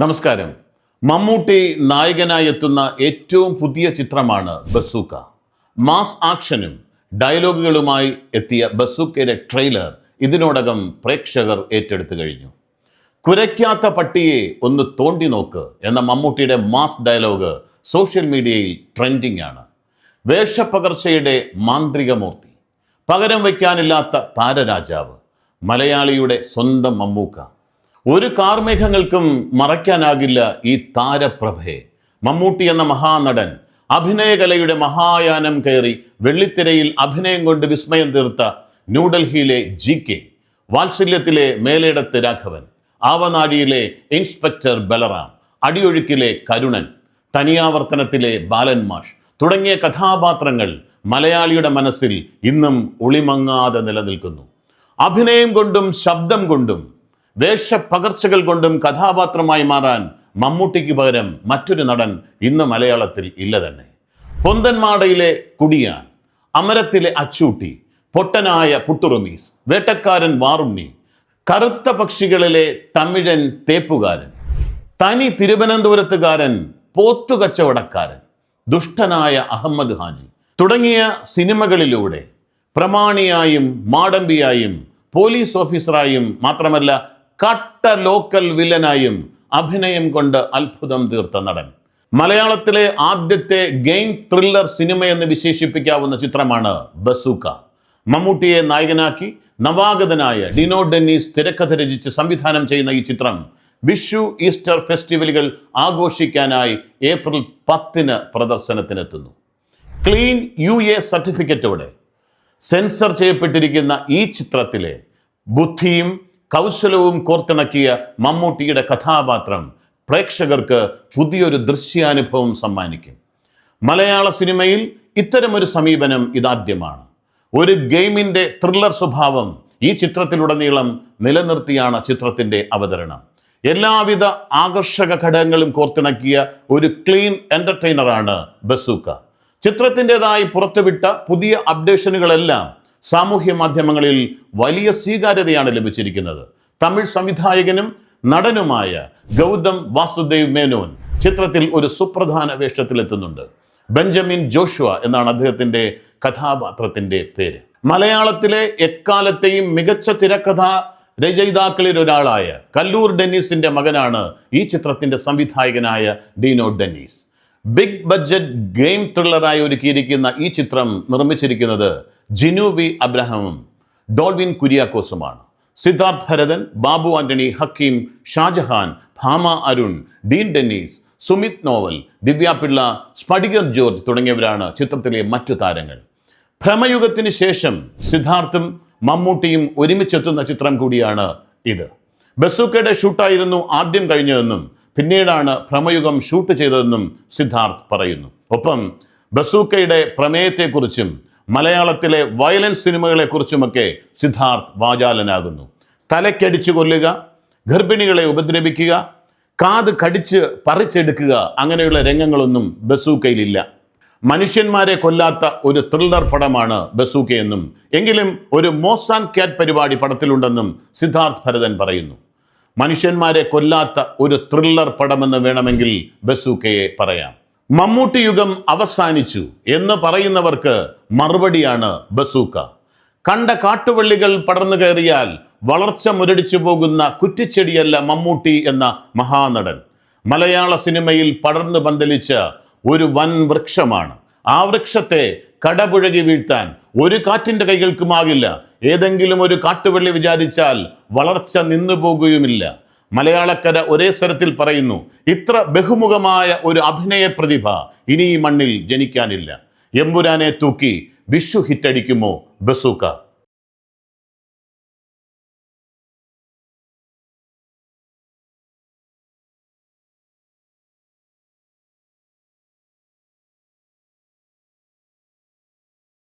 നമസ്കാരം. മമ്മൂട്ടി നായകനായി എത്തുന്ന ഏറ്റവും പുതിയ ചിത്രമാണ് ബസൂക്ക. മാസ് ആക്ഷനും ഡയലോഗുകളുമായി എത്തിയ ബസൂക്കയുടെ ട്രെയിലർ ഇതിനോടകം പ്രേക്ഷകർ ഏറ്റെടുത്തു കഴിഞ്ഞു. കുരയ്ക്കാത്ത പട്ടിയെ ഒന്ന് തോണ്ടി നോക്ക് എന്ന മമ്മൂട്ടിയുടെ മാസ് ഡയലോഗ് സോഷ്യൽ മീഡിയയിൽ ട്രെൻഡിംഗ് ആണ് വേഷപ്പകർച്ചയുടെ മാന്ത്രികമൂർത്തി. പകരം വയ്ക്കാനില്ലാത്ത താരരാജാവ്. മലയാളിയുടെ സ്വന്തം മമ്മൂക്ക. ഒരു കാർമേഘങ്ങൾക്കും മറയ്ക്കാനാകില്ല ഈ താരപ്രഭയെ. മമ്മൂട്ടി എന്ന മഹാനടൻ അഭിനയകലയുടെ മഹായാനം കയറി വെള്ളിത്തിരയിൽ അഭിനയം കൊണ്ട് വിസ്മയം തീർത്ത ന്യൂഡൽഹിയിലെ ജി കെ വാത്സല്യത്തിലെ മേലേടത്ത് രാഘവൻ ആവനാഴിയിലെ ഇൻസ്പെക്ടർ ബലറാം അടിയൊഴുക്കിലെ കരുണൻ തനിയാവർത്തനത്തിലെ ബാലൻ മാഷ് തുടങ്ങിയ കഥാപാത്രങ്ങൾ മലയാളിയുടെ മനസ്സിൽ ഇന്നും ഒളിമങ്ങാതെ നിലനിൽക്കുന്നു. അഭിനയം കൊണ്ടും ശബ്ദം കൊണ്ടും വേഷപ്പകർച്ചകൾ കൊണ്ടും കഥാപാത്രമായി മാറാൻ മമ്മൂട്ടിക്ക് പകരം മറ്റൊരു നടൻ ഇന്ന് മലയാളത്തിൽ ഇല്ല തന്നെ. പൊന്തന്മാടയിലെ കുടിയാൻ അമരത്തിലെ അച്ചൂട്ടി പൊട്ടനായ പുട്ടുറുമീസ് വേട്ടക്കാരൻ വാറുണ്ണി കറുത്ത പക്ഷികളിലെ തമിഴൻ തേപ്പുകാരൻ തനി തിരുവനന്തപുരത്തുകാരൻ പോത്തുകച്ചവടക്കാരൻ ദുഷ്ടനായ അഹമ്മദ് ഹാജി തുടങ്ങിയ സിനിമകളിലൂടെ പ്രമാണിയായും മാടമ്പിയായും പോലീസ് ഓഫീസറായും മാത്രമല്ല കട്ട ലോക്കൽ വില്ലനായും അഭിനയം കൊണ്ട് അത്ഭുതം തീർത്ത നടൻ. മലയാളത്തിലെ ആദ്യത്തെ ഗെയിം ത്രില്ലർ സിനിമ എന്ന് വിശേഷിപ്പിക്കാവുന്ന ചിത്രമാണ് ബസൂക്ക. മമ്മൂട്ടിയെ നായകനാക്കി നവാഗതനായ ഡിനോ ഡെന്നീസ് തിരക്കഥ രചിച്ച് സംവിധാനം ചെയ്യുന്ന ഈ ചിത്രം വിഷു ഈസ്റ്റർ ഫെസ്റ്റിവലുകൾ ആഘോഷിക്കാനായി ഏപ്രിൽ പത്തിന് പ്രദർശനത്തിനെത്തുന്നു. ക്ലീൻ യു എ സർട്ടിഫിക്കറ്റോടെ സെൻസർ ചെയ്യപ്പെട്ടിരിക്കുന്ന ഈ ചിത്രത്തിലെ ബുദ്ധിയും കൗശലവും കോർത്തിണക്കിയ മമ്മൂട്ടിയുടെ കഥാപാത്രം പ്രേക്ഷകർക്ക് പുതിയൊരു ദൃശ്യാനുഭവം സമ്മാനിക്കും. മലയാള സിനിമയിൽ ഇത്തരമൊരു സമീപനം ഇതാദ്യമാണ്. ഒരു ഗെയിമിന്റെ ത്രില്ലർ സ്വഭാവം ഈ ചിത്രത്തിലുടനീളം നിലനിർത്തിയാണ് ചിത്രത്തിന്റെ അവതരണം. എല്ലാവിധ ആകർഷക ഘടകങ്ങളും കോർത്തിണക്കിയ ഒരു ക്ലീൻ എന്റർടൈനറാണ് ബസൂക്ക. ചിത്രത്തിന്റെതായി പുറത്തുവിട്ട പുതിയ അപ്ഡേഷനുകളെല്ലാം സാമൂഹ്യ മാധ്യമങ്ങളിൽ വലിയ സ്വീകാര്യതയാണ് ലഭിച്ചിരിക്കുന്നത്. തമിഴ് സംവിധായകനും നടനുമായ ഗൗതം വാസുദേവ് മേനോൻ ചിത്രത്തിൽ ഒരു സുപ്രധാന വേഷത്തിലെത്തുന്നുണ്ട്. ബെഞ്ചമിൻ ജോഷുവ എന്നാണ് അദ്ദേഹത്തിന്റെ കഥാപാത്രത്തിന്റെ പേര്. മലയാളത്തിലെ എക്കാലത്തെയും മികച്ച തിരക്കഥ രചയിതാക്കളിൽ ഒരാളായ കല്ലൂർ ഡെന്നീസിന്റെ മകനാണ് ഈ ചിത്രത്തിന്റെ സംവിധായകനായ Dino Dennis. Big budget game ത്രില്ലറായി ഒരുക്കിയിരിക്കുന്ന ഈ ചിത്രം നിർമ്മിച്ചിരിക്കുന്നത് ജിനു വി അബ്രഹാമും ഡോൾവിൻ കുര്യാക്കോസുമാണ്. സിദ്ധാർത്ഥ് ഭരതൻ ബാബു ആന്റണി ഹക്കീം ഷാജഹാൻ ഭാമ അരുൺ ഡീൻ ഡെന്നീസ് സുമിത് നോവൽ ദിവ്യാപിള്ള സ്പടികർ ജോർജ് തുടങ്ങിയവരാണ് ചിത്രത്തിലെ മറ്റു താരങ്ങൾ. ഭ്രമയുഗത്തിന് ശേഷം സിദ്ധാർത്ഥും മമ്മൂട്ടിയും ഒരുമിച്ചെത്തുന്ന ചിത്രം കൂടിയാണ് ഇത്. ബസൂക്കയുടെ ഷൂട്ടായിരുന്നു ആദ്യം കഴിഞ്ഞതെന്നും പിന്നീടാണ് ഭ്രമയുഗം ഷൂട്ട് ചെയ്തതെന്നും സിദ്ധാർത്ഥ് പറയുന്നു. ഒപ്പം ബസൂക്കയുടെ പ്രമേയത്തെക്കുറിച്ചും മലയാളത്തിലെ വയലൻസ് സിനിമകളെക്കുറിച്ചുമൊക്കെ സിദ്ധാർത്ഥ് വാചാലനാകുന്നു. തലക്കടിച്ചു കൊല്ലുക ഗർഭിണികളെ ഉപദ്രവിക്കുക കാത് കടിച്ച് പറിച്ചെടുക്കുക അങ്ങനെയുള്ള രംഗങ്ങളൊന്നും ബസൂക്കയിലില്ല. മനുഷ്യന്മാരെ കൊല്ലാത്ത ഒരു ത്രില്ലർ പടമാണ് ബസൂക്കയെന്നും എങ്കിലും ഒരു മോസാൻ ക്യാറ്റ് പരിപാടി പടത്തിലുണ്ടെന്നും സിദ്ധാർത്ഥ് ഭരതൻ പറയുന്നു. മനുഷ്യന്മാരെ കൊല്ലാത്ത ഒരു ത്രില്ലർ പടമെന്ന് വേണമെങ്കിൽ ബസൂക്കയെ പറയാം. മമ്മൂട്ടി യുഗം അവസാനിച്ചു എന്ന് പറയുന്നവർക്ക് മറുപടിയാണ് ബസൂക്ക. കണ്ട കാട്ടുവള്ളികൾ പടർന്നു കയറിയാൽ വളർച്ച മുരടിച്ചു പോകുന്ന കുറ്റിച്ചെടിയല്ല മമ്മൂട്ടി എന്ന മഹാനടൻ. മലയാള സിനിമയിൽ പടർന്നു പന്തലിച്ച ഒരു വൻ വൃക്ഷമാണ്. ആ വൃക്ഷത്തെ കടപുഴകി വീഴ്ത്താൻ ഒരു കാറ്റിന്റെ കൈകൾക്കുമാകില്ല. ഏതെങ്കിലും ഒരു കാട്ടുവള്ളി വിചാരിച്ചാൽ വളർച്ച നിന്നു പോകുകയുമില്ല മലയാളക്കര ഒരേ സ്വരത്തിൽ പറയുന്നു ഇത്ര ബഹുമുഖമായ ഒരു അഭിനയ പ്രതിഭ ഇനി ഈ മണ്ണിൽ ജനിക്കാനില്ല. എമ്പുരാനെ തൂക്കി വിഷു ഹിറ്റടിക്കുമോ ബസൂക്ക?